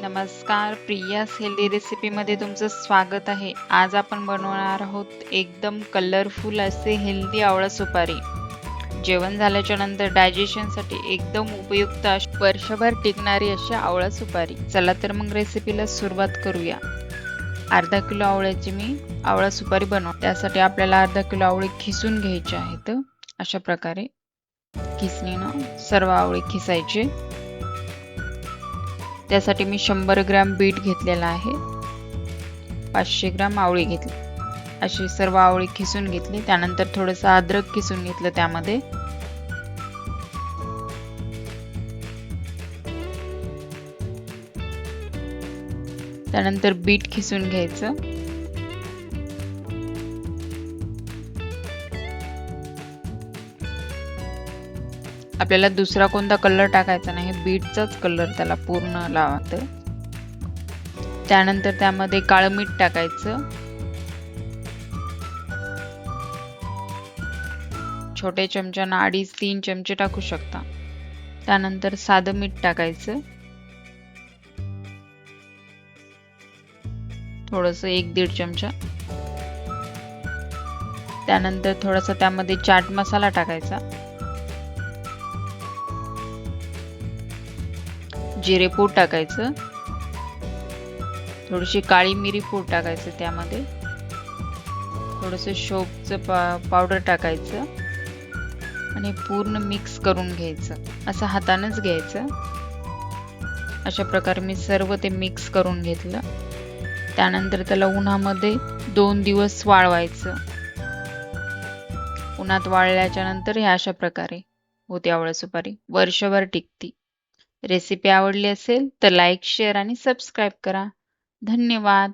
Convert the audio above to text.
नमस्कार प्रियास हेल्दी रेसिपीमध्ये तुमचं स्वागत आहे. आज आपण बनवणार आहोत एकदम कलरफुल असे हेल्दी आवळा सुपारी. जेवण झाल्याच्यानंतर डायजेशनसाठी एकदम उपयुक्त अशी वर्षभर टिकणारी अशी आवळा सुपारी. चला तर मग रेसिपीला सुरुवात करूया. अर्धा किलो आवळ्याची मी आवळा सुपारी बनव त्यासाठी आपल्याला अर्धा किलो आवळे खिसून घ्यायचे आहेत. अशा प्रकारे खिसणीनं सर्व आवळे खिसायचे. त्यासाठी मी शंभर ग्रॅम बीट घेतलेला आहे. पाचशे ग्रॅम आवळी घेतली. अशी सर्व आवळी खिसून घेतली. त्यानंतर थोडंसं अद्रक किसून घेतलं त्यामध्ये. त्यानंतर बीट खिसून घ्यायचं. आपल्याला दुसरा कोणता कलर टाकायचा नाही बीटचाच कलर त्याला पूर्ण लावायचं त्यानंतर त्यामध्ये काळं मीठ टाकायचं. छोटे चमच्यानं अडीच तीन चमचे टाकू शकता. त्यानंतर साधं मीठ टाकायचं. थोडस एक दीड चमचा. त्यानंतर थोडासा त्यामध्ये चाट मसाला टाकायचा. जिरे पूड टाकायचं. थोडीशी काळी मिरी पूड टाकायचं त्यामध्ये. थोडंसं शोपचं पा पावडर टाकायचं. आणि पूर्ण मिक्स करून घ्यायचं. असं हातानंच घ्यायचं. अशा प्रकारे मी सर्व ते मिक्स करून घेतलं. त्यानंतर त्याला उन्हामध्ये दोन दिवस वाळवायचं. उन्हात वाळल्याच्या नंतर हे अशा प्रकारे होते आवळा सुपारी. वर्षभर टिकती. रेसिपी आवडली असेल तर लाईक शेअर आणि सबस्क्राईब करा. धन्यवाद.